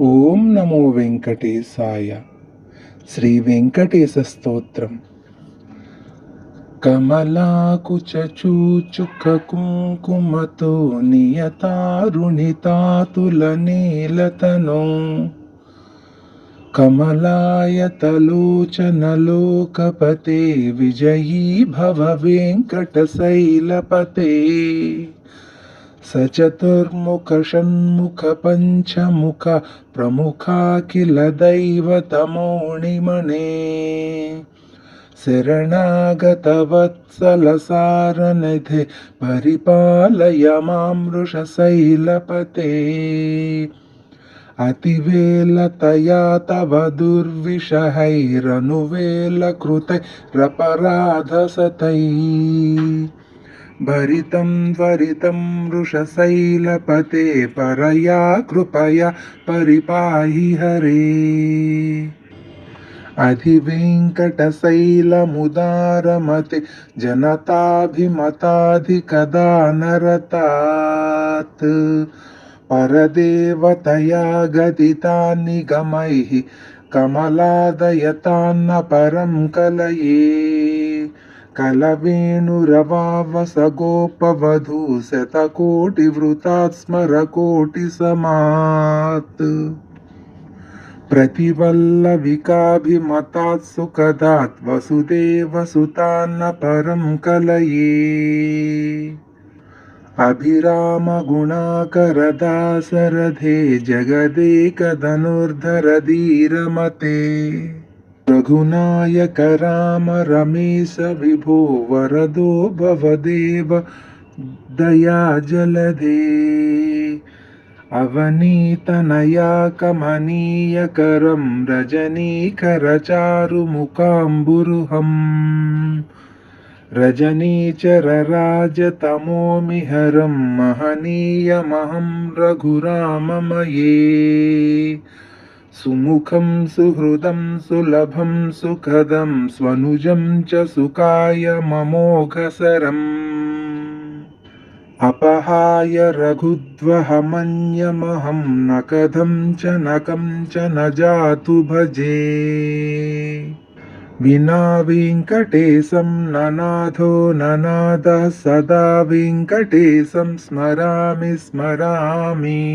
ఓం నమో వెంకటేశాయ. శ్రీ వెంకటేశ స్తోత్రం. కమలాకుచూచుక కుంకుమతో నియతారుణితాతుల నీలతనో. కమలాయతలోచనలోకపతే విజయీ భవ వెంకటశైలపతే. సచతుర్ముఖ షణ్ముఖ పంచముఖ ప్రముఖాఖిల దైవతమౌణిమణే శరణాగతవత్సలసారనిధి పరిపాలయ మామృషశైలపతే అతివేలతయా भरितं त्वरितं वृषशैलपते परया कृपया परिपाहि हरे। अधिवेङ्कटशैलमुदारमते जनताभिमताधिकदा नरतात् परदेवतया गदितान्निगमैः कमलादयतान्न परं कलये। कलवेणुरवावसगोपवधू शतकोटिवृतात् स्मरकोटिसमात्। प्रतिवल्लविकाभिमतात् सुखदात् वसुदेवसुतान्न परं कलये। अभिरामगुणाकरदासरथे जगदेकधनुर्धरधीरमते रघुनायक राम रमेश विभो वरदो भवदेव दया जलधे अवनीतनया कमनीयकरं रजनीकरचारुमुकाम्बुरुहम् रजनीचरराजतमोमिहरं महनीयमहं रघुराममये। सुमुखं, सुहृदं, सुलभं, सुखदं, स्वनुजं च सुखाय ममोघसरम्। अपहाय रघुद्वहमन्यमहं न कथं च न कं च न जातु भजे। विना वेङ्कटेशं ननाथो ननादः, सदा वेङ्कटेशं स्मरामि स्मरामि।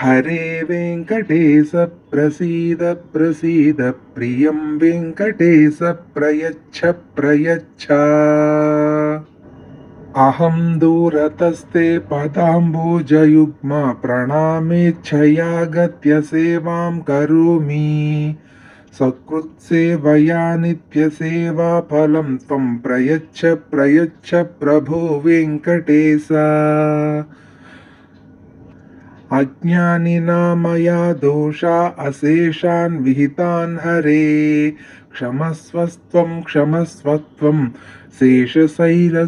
हरे वेङ्कटेश प्रसीद प्रसीद प्रियं वेङ्कटेश प्रयच्छ प्रयच्छ। अहं दूरतस्ते पदाम्बोजयुग्म प्रणामेच्छया गत्य सेवां करोमि। सकृत्सेवया नित्यसेवाफलं त्वं प्रयच्छ प्रयच्छ प्रभो वेङ्कटेश अज्ञानिना मया दोषा अशेषान् विहितान् हरे। क्षमस्वस्त्वं क्षमस्वत्वं शेषशैलशिखामणे